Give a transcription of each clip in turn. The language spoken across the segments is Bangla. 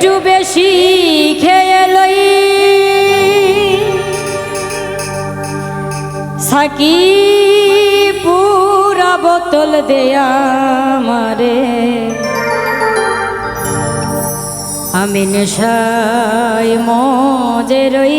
একটু বেশি খেয়ে লই। সাকি পুরা বোতল দেয়া মারে। আমি নেশায় মজে রই।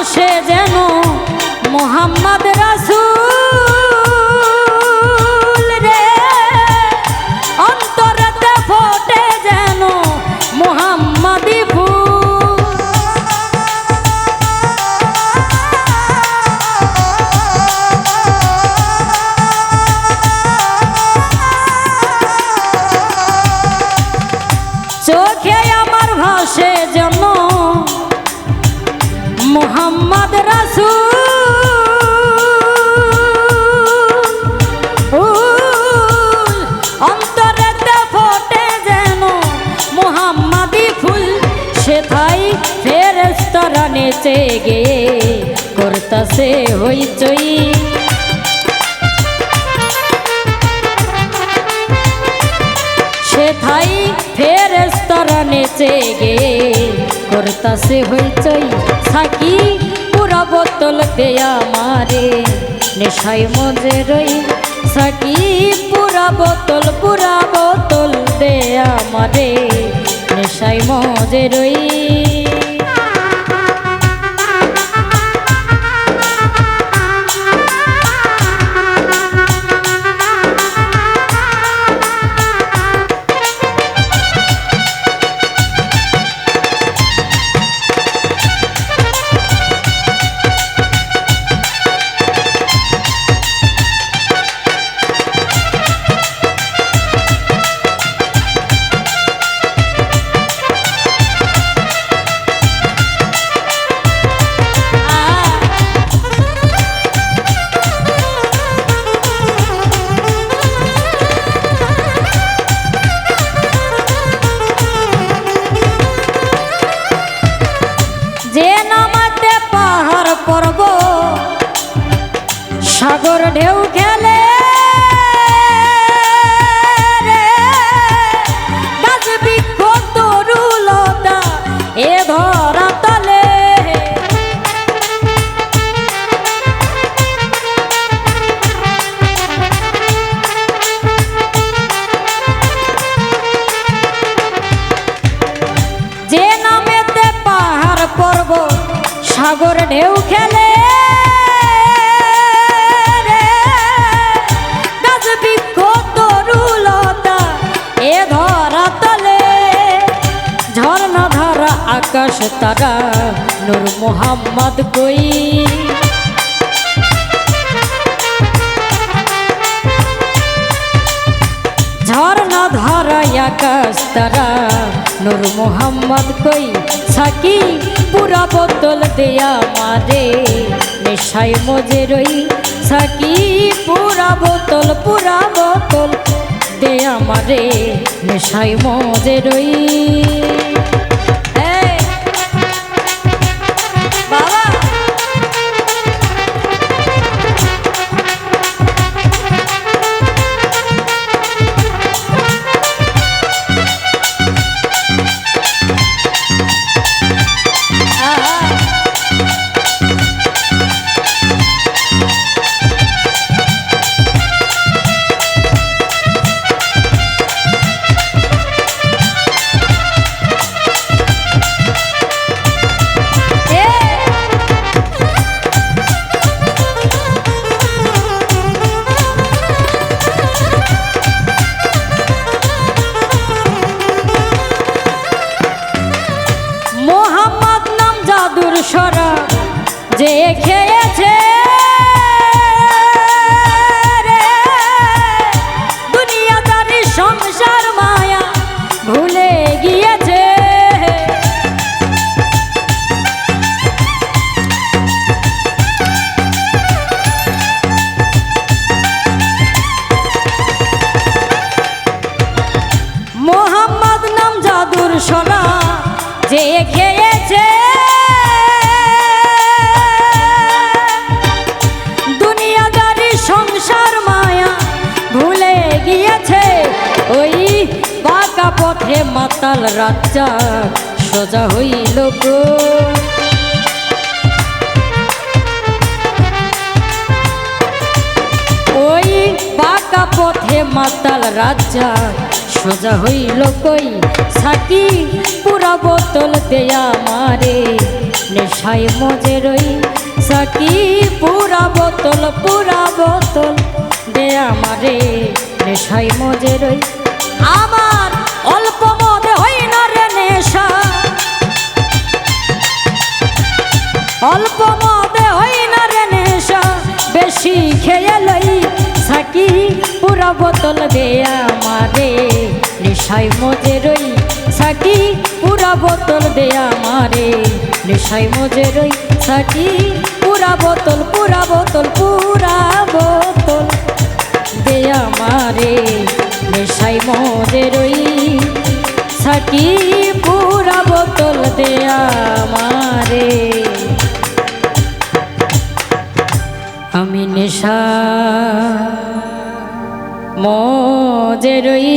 ভাসে যেন মোহাম্মদ রাসূল। সেথাই ফেরেস্তরা নেচে গে হইচই। সেথাই ফেরেস্তরা নেচে গে করতাছে হইচই। থাকি পুরা বোতল দেয়া মারে নেশাই মজে রই। থাকি পুরা বোতল পুরা বোতল দেয়া মারে নেশাই মজে রই। পর্ব। সাগর ঢেউ সাগর ঢেউ খেলে এ ঝর্ণা ধারা আকাশ তারা নূর মোহাম্মদ কই? ঝর্ণা ধারা আকাশ তারা নূর মোহাম্মদ কই সাকি পুরা বোতল দেয়া মারে নেশায় মজে রই সাকি পুরা বোতল পুরা বোতল দেয়া মারে নেশায় মজে রই। সোনা যে খেয়েছে দুনিয়াদারি সংসার মায়া ভুলে গিয়েছে, ওই বাঁকা পথে মাতাল রাজা সোজা হইল গো। পথে মাতাল রাজা, সোজা হইল কই? সাকি পুরা বোতল দেয়া মারে, নেশায় মজে রই। সাকি পুরা বোতল পুরা বোতল দেয়া মারে, নেশায় মজে রই। আমার অল্প মদে হই না রে নেশা। অল্প মদে হই না রে নেশা। বেশি খেয়ে লই সাকি পুরা বোতল দেয়া মারে নেশাই মজে রই সাকি পুরা বোতল দেয়া মারে নেশাই মজে রই সাকি পুরা বোতল পুরা বোতল পুরা বোতল দেয়া মারে নেশাই মজে রই সাকি পুরা বোতল দেয়া মারে আমি নেশা মোজরই